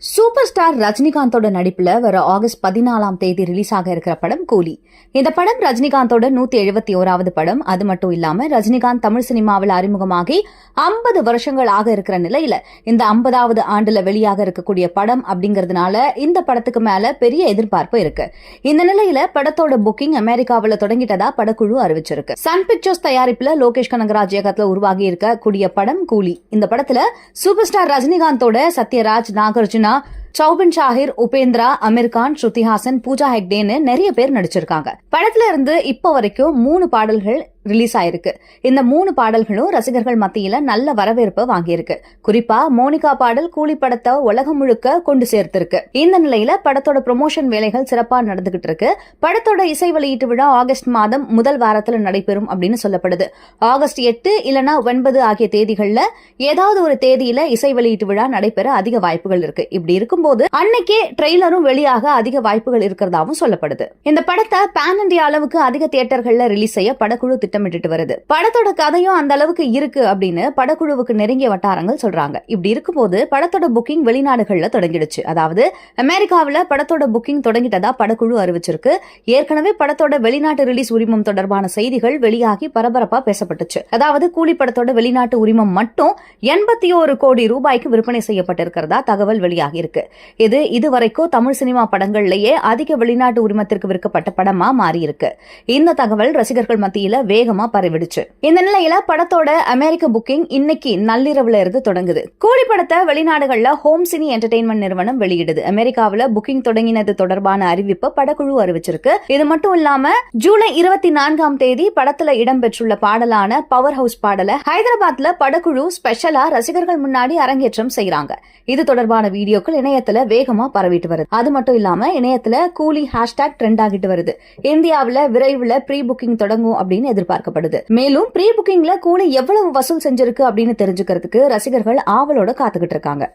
Super star ரஜினிகாந்தோட நடிப்புல வர August பதினாலாம் தேதி ரிலீஸ் ஆக இருக்கிற படம் கூலி. இந்த படம் ரஜினிகாந்தோட நூத்தி எழுபத்தி ஓராவது படம். அது மட்டும் இல்லாம ரஜினிகாந்த் தமிழ் சினிமாவில் அறிமுகமாகி ஐம்பது வருஷங்கள் ஆக இருக்கிற நிலையில இந்த ஐம்பதாவது ஆண்டுல வெளியாக இருக்கக்கூடிய படம் அப்படிங்கறதுனால இந்த படத்துக்கு மேல பெரிய எதிர்பார்ப்பு இருக்கு. இந்த நிலையில படத்தோட புக்கிங் அமெரிக்காவில் தொடங்கிட்டதா படக்குழு அறிவிச்சிருக்கு. சன் பிக்சர்ஸ் தயாரிப்புல லோகேஷ் கனகராஜ் இயக்கத்துல உருவாகி இருக்க கூடிய படம் கூலி. இந்த படத்துல சூப்பர் ஸ்டார் ரஜினிகாந்தோட சத்யராஜ் நாகார்ஜுனா அப்படின்னா சௌபின் ஷாஹிர் உபேந்திரா அமீர் கான் ஸ்ருதிஹாசன் பூஜா ஹெக்டேன்னு நிறைய பேர் நடிச்சிருக்காங்க. படத்துல இருந்து இப்போ வரைக்கும் மூணு பாடல்கள் ரிலீஸ் ஆயிருக்கு. இந்த மூணு பாடல்களும் ரசிகர்கள் மத்தியில நல்ல வரவேற்பு வாங்கியிருக்கு. குறிப்பா மோனிகா பாடல் கூலி படத்தை உலகம் முழுக்க கொண்டு சேர்த்திருக்கு. இந்த நிலையில படத்தோட ப்ரொமோஷன் வேலைகள் சிறப்பா நடந்துகிட்டு இருக்கு. படத்தோட இசை வெளியீட்டு விழா ஆகஸ்ட் மாதம் முதல் வாரத்துல நடைபெறும் அப்படின்னு சொல்லப்படுது. ஆகஸ்ட் எட்டு இல்லனா ஒன்பது ஆகிய தேதிகள்ல ஏதாவது ஒரு தேதியில இசை வெளியீட்டு விழா நடைபெற அதிக வாய்ப்புகள் இருக்கு. இப்படி இருக்கும் பார்க்கும்போது அன்னைக்கே ட்ரெய்லரும் வெளியாக அதிக வாய்ப்புகள் இருக்கிறதாவும் சொல்லப்படுது. இந்த படத்தை பேன் இந்தியா அளவுக்கு அதிக தியேட்டர்கள்ல ரிலீஸ் செய்ய படக்குழு திட்டமிட்டு வருது. படத்தோட கதையும் அந்த அளவுக்கு இருக்கு அப்படின்னு படக்குழுவுக்கு நெருங்கிய வட்டாரங்கள் சொல்றாங்க. இப்படி இருக்கும்போது படத்தோட புக்கிங் வெளிநாடுகள்ல தொடங்கிடுச்சு. அதாவது அமெரிக்காவுல படத்தோட புக்கிங் தொடங்கிட்டதா படக்குழு அறிவிச்சிருக்கு. ஏற்கனவே படத்தோட வெளிநாட்டு ரிலீஸ் உரிமம் தொடர்பான செய்திகள் வெளியாகி பரபரப்பா பேசப்பட்டுச்சு. அதாவது கூலி படத்தோட வெளிநாட்டு உரிமம் மட்டும் எண்பத்தி ஒரு கோடி ரூபாய்க்கு விற்பனை செய்யப்பட்டிருக்கிறதா தகவல் வெளியாகி இருக்கு இது இதுவரைக்கும் தமிழ் சினிமா படங்கள்லேயே அதிக வெளிநாட்டு உரிமத்திற்கு விற்கப்பட்ட படமா மாறியிருக்கு. இந்த தகவல் ரசிகர்கள் மத்தியில வேகமா பரவிடுச்சு. இந்த நிலையில படத்தோட அமெரிக்க புக்கிங் இன்னைக்கு நள்ளிரவுல இருந்து தொடங்குது. கூலி படத்தை வெளிநாடுகள்ல ஹோம் சினி என்டர்டைன்மெண்ட் நிறுவனம் வெளியிடுது. அமெரிக்காவில புக்கிங் தொடங்கினது தொடர்பான அறிவிப்பை படக்குழு அறிவிச்சிருக்கு. இது மட்டும் இல்லாம ஜூலை இருபத்தி நான்காம் தேதி படத்துல இடம்பெற்றுள்ள பாடலான பவர் ஹவுஸ் பாடலை ஹைதராபாத்ல படக்குழு ஸ்பெஷலா ரசிகர்கள் முன்னாடி அரங்கேற்றம் செய்யறாங்க இது தொடர்பான வீடியோக்கள் இணைய இணையத்துல வேகமா பரவிட்டு வருது. அது மட்டும் இல்லாம இணையத்துல கூலி ஹேஷ்டாக் ட்ரெண்ட் ஆகிட்டு வருது. இந்தியாவுல விரைவில் ப்ரீ புக்கிங் தொடங்கும் அப்படின்னு எதிர்பார்க்கப்படுது. மேலும் ப்ரீ புக்கிங்ல கூலி எவ்வளவு வசூல் செஞ்சிருக்கு அப்படின்னு தெரிஞ்சுக்கிறதுக்கு ரசிகர்கள் ஆவலோட காத்துக்கிட்டு இருக்காங்க.